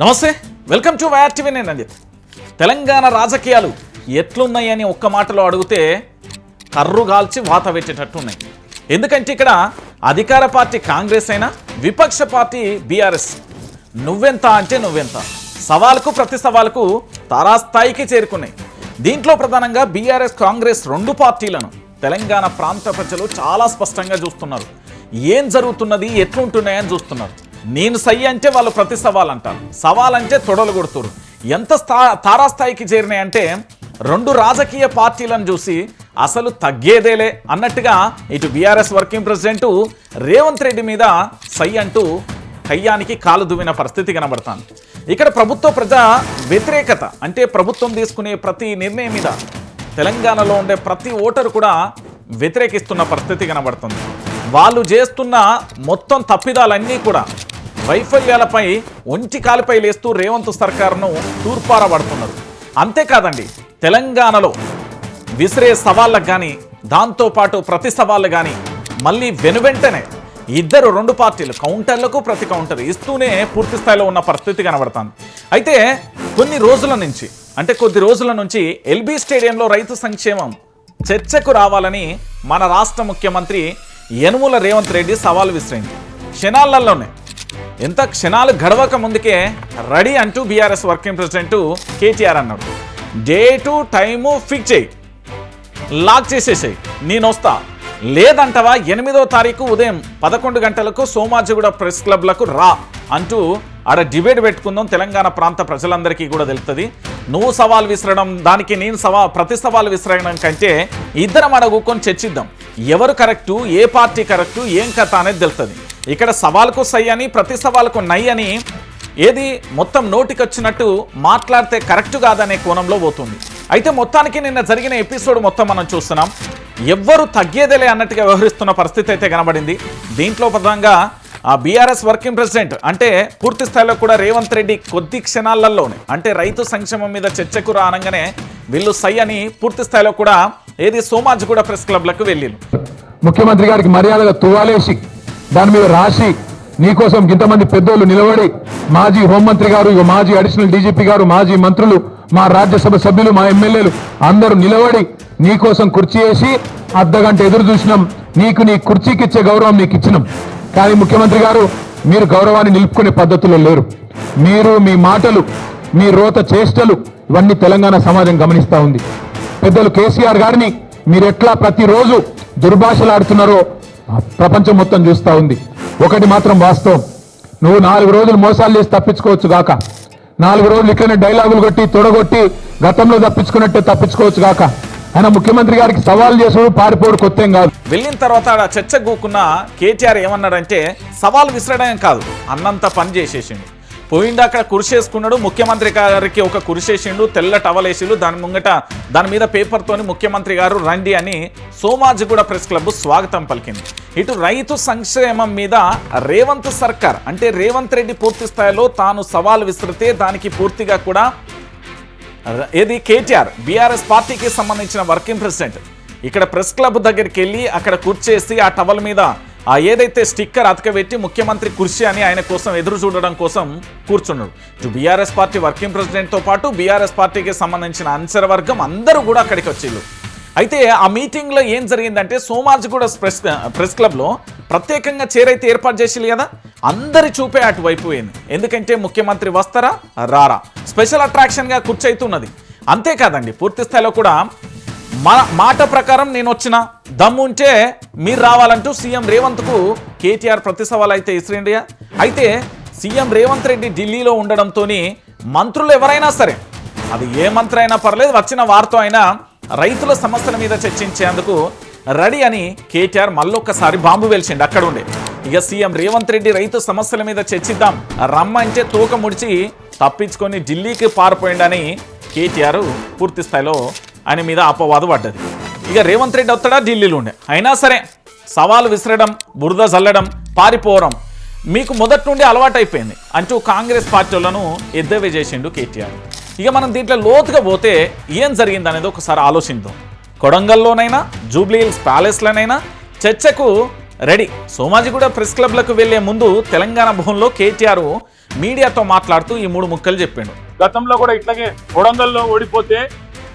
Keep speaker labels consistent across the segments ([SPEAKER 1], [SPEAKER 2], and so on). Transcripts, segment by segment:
[SPEAKER 1] నమస్తే welcome to YR TV. నేను రంజిత్. తెలంగాణ రాజకీయాలు ఎట్లున్నాయని ఒక్క మాటలో అడిగితే కర్రు గాల్చి వాత పెట్టేటట్టున్నాయి ఎందుకంటే ఇక్కడ అధికార పార్టీ కాంగ్రెస్ అయినా విపక్ష పార్టీ బీఆర్ఎస్. నువ్వెంత అంటే నువ్వెంత. సవాల్కు ప్రతి సవాల్కు తారాస్థాయికి చేరుకున్నాయి. దీంట్లో ప్రధానంగా బీఆర్ఎస్ కాంగ్రెస్ రెండు పార్టీలను తెలంగాణ ప్రాంత ప్రజలు చాలా స్పష్టంగా చూస్తున్నారు. ఏం జరుగుతున్నది ఎట్లుంటున్నాయని చూస్తున్నారు. నేను సై అంటే వాళ్ళు ప్రతి సవాల్ అంటారు. సవాల్ అంటే తొడలు కొడుతురు. ఎంత స్థా తారాస్థాయికి చేరినాయంటే రెండు రాజకీయ పార్టీలను చూసి అసలు తగ్గేదేలే అన్నట్టుగా ఇటు BRS working president Revanth Reddy మీద సై అంటూ కయ్యానికి కాలు దువ్విన పరిస్థితి కనబడతాను ఇక్కడ ప్రభుత్వ ప్రజా వ్యతిరేకత అంటే ప్రభుత్వం తీసుకునే ప్రతి నిర్ణయం మీద తెలంగాణలో ఉండే ప్రతి ఓటరు కూడా వ్యతిరేకిస్తున్న పరిస్థితి కనబడుతుంది. వాళ్ళు చేస్తున్న మొత్తం తప్పిదాలన్నీ కూడా వైఫల్యాలపై ఒంటి కాలుపై లేస్తూ రేవంత్ సర్కార్ను తూర్పారబడుతున్నారు. అంతేకాదండి తెలంగాణలో విసిరే సవాళ్ళకు కానీ దాంతోపాటు ప్రతి సవాళ్ళు కానీ మళ్ళీ వెనువెంటనే ఇద్దరు రెండు పార్టీలు కౌంటర్లకు ప్రతి కౌంటర్ ఇస్తూనే పూర్తి స్థాయిలో ఉన్న పరిస్థితి కనబడుతుంది. అయితే కొన్ని రోజుల నుంచి అంటే కొద్ది రోజుల నుంచి ఎల్బీ స్టేడియంలో రైతు సంక్షేమం చర్చకు రావాలని మన రాష్ట్ర ముఖ్యమంత్రి యనుమల రేవంత్ రెడ్డి సవాల్ విసిరింది. క్షణాలలోనే ఎంత క్షణాలు గడవక ముందుకే రెడీ అంటూ బీఆర్ఎస్ వర్కింగ్ ప్రెసిడెంట్ కేటీఆర్ అన్నాడు. డేటు టైము ఫిక్స్ చేయి. లాక్ చేసేసేయి. నేను వస్తా. లేదంటవా ఎనిమిదో తారీఖు ఉదయం పదకొండు గంటలకు సోమాజిగూడ ప్రెస్ క్లబ్లకు రా అంటూ ఆడ డిబేట్ పెట్టుకుందాం తెలంగాణ ప్రాంత ప్రజలందరికీ కూడా తెలుస్తుంది నువ్వు సవాల్ విసరడం దానికి నేను సవా ప్రతి సవాల్ విసరడం కంటే ఇద్దరం అడగుకొని చర్చిద్దాం. ఎవరు కరెక్టు ఏ పార్టీ కరెక్టు ఏం కథ అనేది తెలుస్తుంది ఇక్కడ సవాల్కు సై అని ప్రతి సవాల్కు నై అని ఏది మొత్తం నోటికొచ్చినట్టు మాట్లాడితే కరెక్ట్ కాదనే కోణంలో పోతుంది. అయితే మొత్తానికి నిన్న జరిగిన ఎపిసోడ్ మొత్తం మనం చూస్తున్నాం. ఎవ్వరు తగ్గేదేలే అన్నట్టుగా వ్యవహరిస్తున్న పరిస్థితి అయితే కనబడింది. దీంట్లో ప్రధానంగా ఆ బీఆర్ఎస్ వర్కింగ్ ప్రెసిడెంట్ అంటే పూర్తి స్థాయిలో కూడా రేవంత్ రెడ్డి కొద్ది క్షణాలలోనే అంటే రైతు సంక్షేమం మీద చర్చకు రానంగానే వీళ్ళు సై అని పూర్తి స్థాయిలో కూడా ఏది సోమాజ్ కూడా ప్రెస్ క్లబ్లకు వెళ్ళిండు
[SPEAKER 2] ముఖ్యమంత్రి గారికి మర్యాదగా తువాలేసి దాని మీద రాసి నీకోసం ఇంతమంది పెద్దోళ్ళు నిలబడి మాజీ హోంమంత్రి గారు ఇక మాజీ అడిషనల్ డీజీపీ గారు మాజీ మంత్రులు మా రాజ్యసభ సభ్యులు మా ఎమ్మెల్యేలు అందరూ నిలబడి నీకోసం కుర్చీ వేసి అర్ధగంట ఎదురు చూసినాం. నీకు నీ కుర్చీకి ఇచ్చే గౌరవం నీకు ఇచ్చినాం. కానీ ముఖ్యమంత్రి గారు మీరు గౌరవాన్ని నిలుపుకునే పద్ధతుల్లో లేరు. మీరు మీ మాటలు మీ రోత చేష్టలు ఇవన్నీ తెలంగాణ సమాజం గమనిస్తూ ఉంది. పెద్దలు కేసీఆర్ గారిని మీరు ఎట్లా ప్రతిరోజు దుర్భాషలాడుతున్నారో ప్రపంచం మొత్తం చూస్తా ఉంది. ఒకటి మాత్రం వాస్తవం. నువ్వు నాలుగు రోజులు మోసాలు చేసి తప్పించుకోవచ్చు గాక. నాలుగు రోజులు ఇక్కడ డైలాగులు కొట్టి తొడగొట్టి గతంలో తప్పించుకున్నట్టే తప్పించుకోవచ్చు గాక. ఆయన ముఖ్యమంత్రి గారికి సవాల్ చేసుడు పారిపోడు కొత్తేం కాదు.
[SPEAKER 1] వెళ్ళిన తర్వాత ఆడ చర్చ కూకున్న కేటీఆర్ ఏమన్నాడంటే సవాల్ విసరడం కాదు అన్నంత పని చేసేసింది పోయిండు అక్కడ కురిసేసుకున్నాడు ముఖ్యమంత్రి గారికి ఒక కురిసేసిండు తెల్ల టవల్ వేసిండు. దాని ముంగట దాని మీద పేపర్తోని ముఖ్యమంత్రి గారు రండి అని సోమాజిగూడ ప్రెస్ క్లబ్ స్వాగతం పలికింది. ఇటు రైతు సంక్షేమం మీద రేవంత్ సర్కార్ అంటే రేవంత్ రెడ్డి పూర్తి స్థాయిలో తాను సవాల్ విసిరితే దానికి పూర్తిగా కూడా ఏది కేటీఆర్ బీఆర్ఎస్ పార్టీకి సంబంధించిన వర్కింగ్ ప్రెసిడెంట్. ఇక్కడ ప్రెస్ క్లబ్ దగ్గరికి వెళ్ళి అక్కడ కూర్చేసి ఆ టవల్ మీద ఆ ఏదైతే స్టిక్కర్ అతకబెట్టి ముఖ్యమంత్రి కుర్చీ అని ఆయన కోసం ఎదురు చూడడం కోసం కూర్చున్నాడు. ఇటు బీఆర్ఎస్ పార్టీ వర్కింగ్ ప్రెసిడెంట్తో పాటు బీఆర్ఎస్ పార్టీకి సంబంధించిన అంచర వర్గం అందరూ కూడా అక్కడికి వచ్చిళ్ళు. అయితే ఆ మీటింగ్లో ఏం జరిగిందంటే సోమాజిగూడ ప్రెస్ ప్రెస్ క్లబ్లో ప్రత్యేకంగా చేరైతే ఏర్పాటు చేసిరు కదా? అందరి చూపే అటువైపు పోయింది. ఎందుకంటే ముఖ్యమంత్రి వస్తారా? రారా. స్పెషల్ అట్రాక్షన్గా కూర్చైతున్నది. అంతేకాదండి పూర్తి స్థాయిలో కూడా మా మాట ప్రకారం నేను వచ్చిన? దమ్ము ఉంటే మీరు రావాలంటూ సీఎం రేవంత్కు కేటీఆర్ ప్రతి సవాల్ అయితే ఇస్రేండియా అయితే సీఎం రేవంత్ రెడ్డి ఢిల్లీలో ఉండడంతో మంత్రులు ఎవరైనా సరే అది ఏ మంత్రి అయినా పర్లేదు వచ్చిన వారితో అయినా రైతుల సమస్యల మీద చర్చించేందుకు రెడీ అని కేటీఆర్ మళ్ళొక్కసారి బాంబు వేల్చిండి అక్కడ ఉండే ఇక సీఎం రేవంత్ రెడ్డి రైతు సమస్యల మీద చర్చిద్దాం రమ్మంటే తూక ముడిచి తప్పించుకొని ఢిల్లీకి పారిపోయిండని కేటీఆర్ పూర్తి స్థాయిలో ఆయన మీద అపవాదు పడ్డది. ఇక రేవంత్ రెడ్డి వస్తాడా? ఢిల్లీలో ఉండే అయినా సరే సవాలు విసరడం బురద చల్లడం పారిపోవడం మీకు మొదటి నుండి అలవాటైపోయింది. అంటూ కాంగ్రెస్ పార్టీలను ఎద్దవే చేసిండు కేటీఆర్. ఇక మనం దీంట్లో లోతుగా పోతే ఏం జరిగింది అనేది ఒకసారి ఆలోచిద్దాం. కొడంగల్లోనైనా జూబ్లీ హిల్స్ ప్యాలెస్లోనైనా చర్చకు రెడీ. సోమాజిగూడ ప్రెస్ క్లబ్లకు వెళ్ళే ముందు తెలంగాణ భవన్లో కేటీఆర్ మీడియాతో మాట్లాడుతూ ఈ మూడు ముక్కలు చెప్పిండు.
[SPEAKER 3] గతంలో కూడా ఇట్లాగే కొడంగల్లో ఓడిపోతే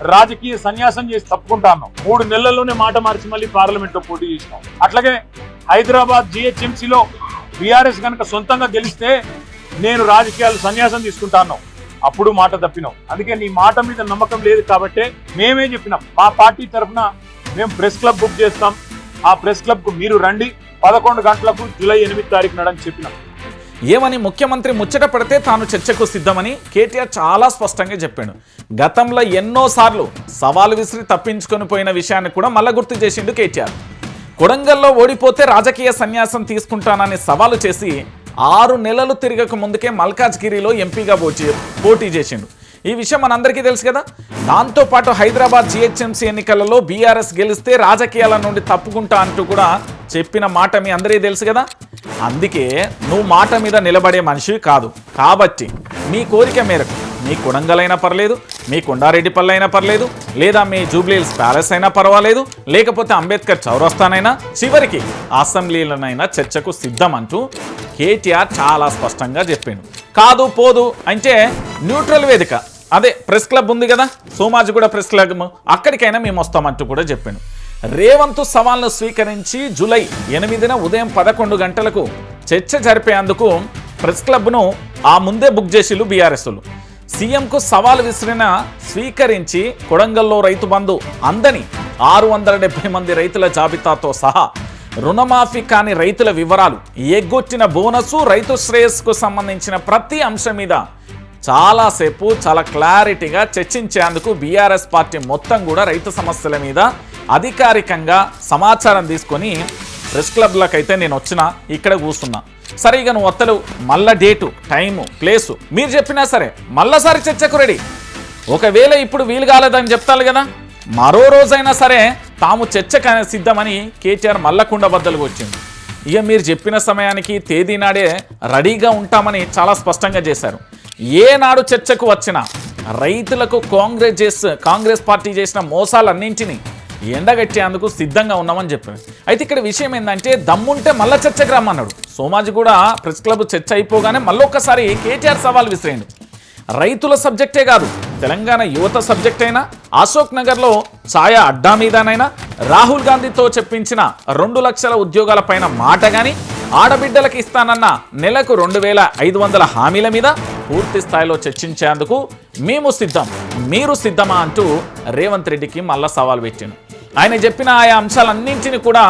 [SPEAKER 3] రాజకీయ సన్యాసం చేసి తప్పుకుంటాను. మూడు నెలల్లోనే మాట మార్చి మళ్ళీ పార్లమెంట్లో పోటీ చేసినాం. అట్లాగే హైదరాబాద్ జిహెచ్ఎంసీలో బీఆర్ఎస్ కనుక సొంతంగా గెలిస్తే నేను రాజకీయాలు సన్యాసం తీసుకుంటాను. అప్పుడు మాట తప్పినాం. అందుకే నీ మాట మీద నమ్మకం లేదు కాబట్టే మేమే చెప్పినాం. మా పార్టీ తరఫున మేము ప్రెస్ క్లబ్ బుక్ చేస్తాం. ఆ ప్రెస్ క్లబ్కు మీరు రండి. పదకొండు గంటలకు జూలై ఎనిమిది తారీఖు నాడని చెప్పినాం.
[SPEAKER 1] ఏమని ముఖ్యమంత్రి ముచ్చట పడితే తాను చర్చకు సిద్ధమని కేటీఆర్ చాలా స్పష్టంగా చెప్పాడు. గతంలో ఎన్నోసార్లు సవాలు విసిరి తప్పించుకొని పోయిన విషయాన్ని కూడా మళ్ళా గుర్తు చేసిండు కేటీఆర్. కొడంగల్లో ఓడిపోతే రాజకీయ సన్యాసం తీసుకుంటానని సవాలు చేసి ఆరు నెలలు తిరగక ముందుకే మల్కాజ్గిరిలో ఎంపీగా పోటీ పోటీ చేసిండు. ఈ విషయం మనందరికీ తెలుసు కదా? దాంతోపాటు హైదరాబాద్ జిహెచ్ఎంసీ ఎన్నికలలో బీఆర్ఎస్ గెలిస్తే రాజకీయాల నుండి తప్పుకుంటా అంటూ కూడా చెప్పిన మాట మీ అందరికీ తెలుసు కదా? అందుకే నువ్వు మాట మీద నిలబడే మనిషివి కాదు. కాబట్టి మీ కోరిక మేరకు మీ కొడంగలైనా పర్లేదు మీ కొండారెడ్డిపల్లి అయినా పర్లేదు లేదా మీ జూబ్లీహిల్స్ ప్యాలెస్ అయినా పర్వాలేదు లేకపోతే అంబేద్కర్ చౌరస్తానైనా చివరికి అసెంబ్లీలనైనా చర్చకు సిద్ధం అంటూ కేటీఆర్ చాలా స్పష్టంగా చెప్పిండు కాదు పోదు అంటే న్యూట్రల్ వేదిక. అదే ప్రెస్ క్లబ్ ఉంది కదా? Somajiguda press club. అక్కడికైనా మేము వస్తామంటూ కూడా చెప్పిండు రేవంత్ సవాల్ను స్వీకరించి జూలై ఎనిమిదిన ఉదయం పదకొండు గంటలకు చర్చ జరిపేందుకు ప్రెస్ క్లబ్ను ఆ ముందే బుక్ చేసిలు బీఆర్ఎస్లు. సీఎంకు సవాల్ విసిరిన స్వీకరించి కొడంగల్లో రైతు బంధు అందని ఆరు వందల డెబ్బై మంది రైతుల జాబితాతో సహా రుణమాఫీ కాని రైతుల వివరాలు ఎగ్గొట్టిన బోనసు రైతు శ్రేయస్కు సంబంధించిన ప్రతి అంశం మీద చాలాసేపు చాలా క్లారిటీగా చర్చించేందుకు బీఆర్ఎస్ పార్టీ మొత్తం కూడా రైతు సమస్యల మీద అధికారికంగా సమాచారం తీసుకొని ప్రెస్ క్లబ్లకైతే నేను వచ్చిన ఇక్కడ కూర్చున్నా. సరే ఇక నువ్వు వత్తలు మళ్ళా డేటు టైము ప్లేసు మీరు చెప్పినా సరే మళ్ళసారి చర్చకు రెడీ. ఒకవేళ ఇప్పుడు వీలు కాలేదని చెప్తారు కదా మరో రోజైనా సరే తాము చర్చకు సిద్ధమని కేటీఆర్ మల్లకుండ బద్దలు వచ్చింది ఇక మీరు చెప్పిన సమయానికి తేదీ నాడే రెడీగా ఉంటామని చాలా స్పష్టంగా చేశారు. ఏనాడు చర్చకు వచ్చినా రైతులకు కాంగ్రెస్ చేసి కాంగ్రెస్ పార్టీ చేసిన మోసాలన్నింటినీ ఎండగట్టేందుకు సిద్ధంగా ఉన్నామని చెప్పారు అయితే ఇక్కడ విషయం ఏంటంటే దమ్ముంటే మళ్ళా చర్చకు రమ్మన్నాడు సోమాజి కూడా ప్రెస్ క్లబ్ చర్చ అయిపోగానే మళ్ళొక్కసారి కేటీఆర్ సవాల్ విసిరేయండి. రైతుల సబ్జెక్టే కాదు తెలంగాణ యువత సబ్జెక్ట్ అయినా అశోక్ నగర్లో ఛాయా అడ్డా మీదనైనా రాహుల్ గాంధీతో చెప్పించిన రెండు లక్షల ఉద్యోగాల పైన మాట కానీ ఆడబిడ్డలకు ఇస్తానన్న నెలకు రెండు వేల ఐదు వందల హామీల మీద పూర్తి స్థాయిలో చర్చించేందుకు మేము సిద్ధం మీరు సిద్ధమా అంటూ రేవంత్ రెడ్డికి మళ్ళా సవాల్ పెట్టాను. ఆయన చెప్పిన ఆయా అంశాలన్నింటినీ కూడా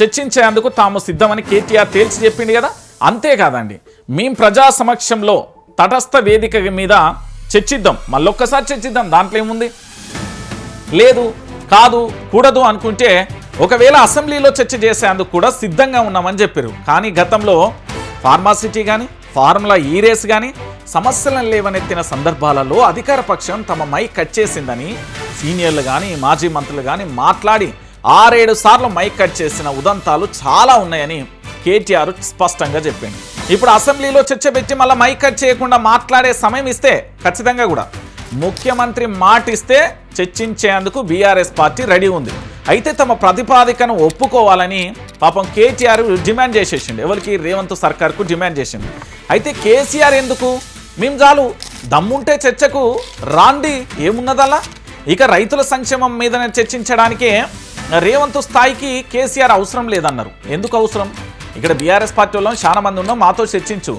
[SPEAKER 1] చర్చించేందుకు తాము సిద్ధమని కేటీఆర్ తేల్చి చెప్పింది కదా. అంతేకాదండి మేము ప్రజా సమక్షంలో తటస్థ వేదిక మీద చర్చిద్దాం. మళ్ళొక్కసారి చర్చిద్దాం. దాంట్లో ఏముంది? లేదు కాదు కూడదు అనుకుంటే ఒకవేళ అసెంబ్లీలో చర్చ చేసేందుకు కూడా సిద్ధంగా ఉన్నామని చెప్పారు. కానీ గతంలో ఫార్మాసిటీ కానీ ఫార్ములా ఈ రేస్ కానీ సమస్యలను లేవనెత్తిన సందర్భాలలో అధికార పక్షం తమ మై కట్ చేసిందని సీనియర్లు కానీ మాజీ మంత్రులు కానీ మాట్లాడి ఆరేడు సార్లు మైక్ కట్ చేసిన ఉదంతాలు చాలా ఉన్నాయని కేటీఆర్ స్పష్టంగా చెప్పింది ఇప్పుడు అసెంబ్లీలో చర్చ పెట్టి మళ్ళీ మైక్ కట్ చేయకుండా మాట్లాడే సమయం ఇస్తే ఖచ్చితంగా కూడా. ముఖ్యమంత్రి మాటిస్తే చర్చించేందుకు బీఆర్ఎస్ పార్టీ రెడీ ఉంది. అయితే తమ ప్రతిపాదికను ఒప్పుకోవాలని పాపం కేటీఆర్ డిమాండ్ చేసేసిండు. ఎవరికి? రేవంత్ సర్కార్కు డిమాండ్ చేసిండు. అయితే కేసీఆర్ ఎందుకు? మేము చాలు దమ్ముంటే చర్చకు రాండి. ఏమున్నదలా ఇక రైతుల సంక్షేమం మీద చర్చించడానికే రేవంత్ స్థాయికి కేసీఆర్ అవసరం లేదన్నారు. ఎందుకు అవసరం? ఇక్కడ బీఆర్ఎస్ పార్టీ వాళ్ళం చాలా మంది ఉన్నాం మాతో చర్చించు.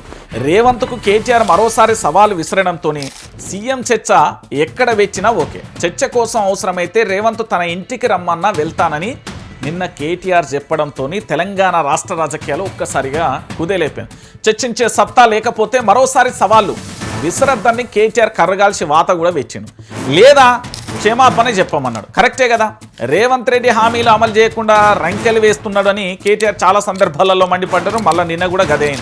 [SPEAKER 1] రేవంత్కు కేటీఆర్ మరోసారి సవాలు విసరడంతో సీఎం చర్చ ఎక్కడ వెచ్చినా ఓకే. చర్చ కోసం అవసరమైతే రేవంత్ తన ఇంటికి రమ్మన్నా వెళ్తానని నిన్న కేటీఆర్ చెప్పడంతో తెలంగాణ రాష్ట్ర రాజకీయాలు ఒక్కసారిగా కుదేలేపాను చర్చించే సత్తా లేకపోతే మరోసారి సవాళ్ళు విసరద్దని కేటీఆర్ కర్రగాల్సి వాత కూడా వెచ్చిండు. లేదా క్షేమాపణ చెప్పమన్నాడు. కరెక్టే కదా? రేవంత్ రెడ్డి హామీలు అమలు చేయకుండా రంకెలు వేస్తున్నాడని కేటీఆర్ చాలా సందర్భాలలో మండిపడ్డారు. మళ్ళీ నిన్న కూడా గదే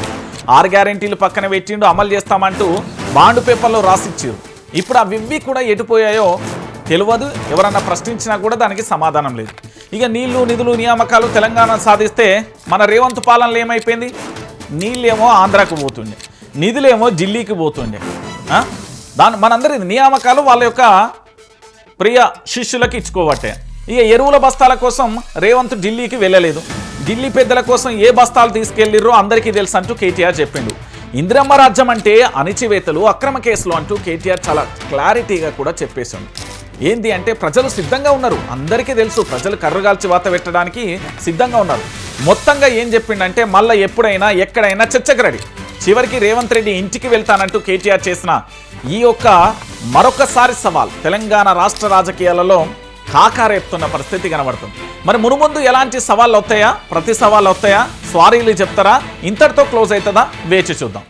[SPEAKER 1] ఆరు గ్యారెంటీలు పక్కన పెట్టిండు అమలు చేస్తామంటూ బాండ్ పేపర్లో రాసిచ్చారు. ఇప్పుడు అవి కూడా ఎటుపోయాయో తెలియదు ఎవరన్నా ప్రశ్నించినా కూడా దానికి సమాధానం లేదు. ఇక నీళ్ళు నిధులు నియామకాలు తెలంగాణ సాధిస్తే మన రేవంత్ పాలనలో ఏమైపోయింది? నీళ్ళేమో ఆంధ్రాకు పోతుండే. నిధులేమో ఢిల్లీకి పోతుండే. దాని మనందరి నియామకాలు వాళ్ళ యొక్క ప్రియ శిష్యులకు ఇచ్చుకోవట్టే ఇక ఎరువుల బస్తాల కోసం రేవంత్ ఢిల్లీకి వెళ్ళలేదు. ఢిల్లీ పెద్దల కోసం ఏ బస్తాలు తీసుకెళ్ళిర్రో అందరికీ తెలుసు అంటూ కేటీఆర్ చెప్పిండు. ఇందిరమ్మ రాజ్యం అంటే అణిచివేతలు అక్రమ కేసులు అంటూ కేటీఆర్ చాలా క్లారిటీగా కూడా చెప్పేశాడు ఏంది అంటే ప్రజలు సిద్ధంగా ఉన్నారు. అందరికీ తెలుసు ప్రజలు కర్రగాల్చి వాత పెట్టడానికి సిద్ధంగా ఉన్నారు. మొత్తంగా ఏం చెప్పిండంటే మళ్ళీ ఎప్పుడైనా ఎక్కడైనా చర్చకు రెడీ. చివరికి రేవంత్ రెడ్డి ఇంటికి వెళ్తానంటూ కేటీఆర్ చేసిన ఈ యొక్క మరొకసారి సవాల్. తెలంగాణ రాష్ట్ర రాజకీయాలలో కాకారేపుతున్న పరిస్థితి కనబడుతుంది. మరి మునుముందు ఎలాంటి సవాళ్ళు వస్తాయా? ప్రతి సవాళ్ళు వస్తాయా? స్వారీలు చెప్తారా? ఇంతటితో క్లోజ్ అవుతుందా? వేచి చూద్దాం.